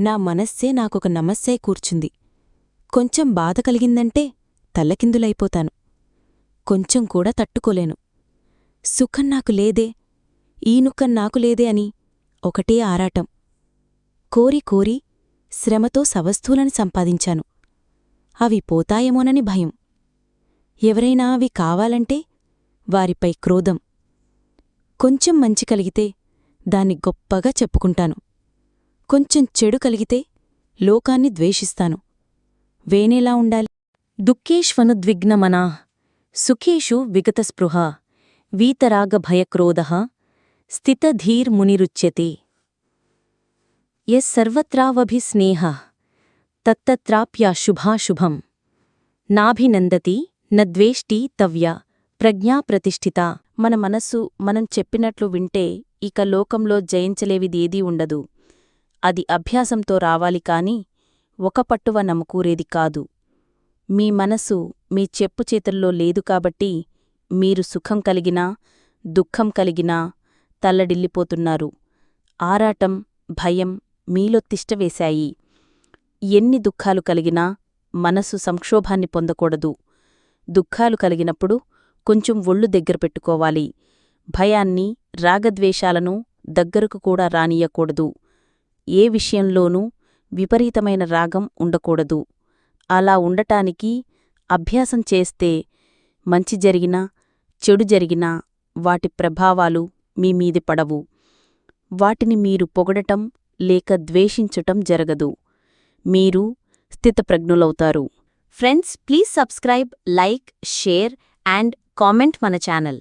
నా మనస్సే నాకొక నమస్సే కూర్చుంది. కొంచెం బాధ కలిగిందంటే తల్లకిందులైపోతాను. కొంచెం కూడా తట్టుకోలేను. సుఖం నాకు లేదే ఈనుక్కం నాకు లేదే అని ఒకటే ఆరాటం. కోరి కోరి శ్రమతో సవస్థూలని సంపాదించాను. అవి పోతాయేమోనని భయం. ఎవరైనా అవి కావాలంటే వారిపై క్రోధం. కొంచెం మంచి కలిగితే దాన్ని గొప్పగా చెప్పుకుంటాను. కొంచెం చెడు కలిగితే లోకాన్ని ద్వేషిస్తాను. వేనేలా ఉండాలి. దుఃఖేష్వనుద్విగ్నమనా? సుఖేషు విగతస్పృహ. వీతరాగభయక్రోధ. స్థితధీర్మునిరుచ్యతే. యస్సర్వత్రావభిస్నేహ. తత్తత్రాప్యాశుభాశుభం. నాభినందతి నద్వేష్టి తవ్య. ప్రజ్ఞాప్రతిష్ఠిత మన మనస్సు మనం చెప్పినట్లు వింటే ఇక లోకంలో జయించలేవిదేదీ ఉండదు. అది అభ్యాసంతో రావాలి కాని ఒక పట్టువ నమ్మకూరేది కాదు. మీ మనసు మీ చెప్పు చేతుల్లో లేదు కాబట్టి మీరు సుఖం కలిగినా దుఃఖం కలిగినా తల్లడిల్లిపోతున్నారు. ఆరాటం భయం మీలో తిష్టవేశాయి ఎన్ని దుఃఖాలు కలిగినా మనసు సంక్షోభాన్ని పొందకూడదు. దుఃఖాలు కలిగినప్పుడు కొంచెం ఒళ్ళు దగ్గర పెట్టుకోవాలి. భయాన్ని రాగద్వేషాలను దగ్గరకు కూడా రానియకూడదు ఏ విషయంలోనూ విపరీతమైన రాగం ఉండకూడదు. అలా ఉండటానికి అభ్యాసం చేస్తే మంచి జరిగినా చెడు జరిగినా వాటి ప్రభావాలు మీ మీది పడవు. వాటిని మీరు పొగడటం లేక ద్వేషించటం జరగదు. మీరు స్థితప్రజ్ఞులవుతారు. Friends please subscribe like share and comment మన ఛానల్.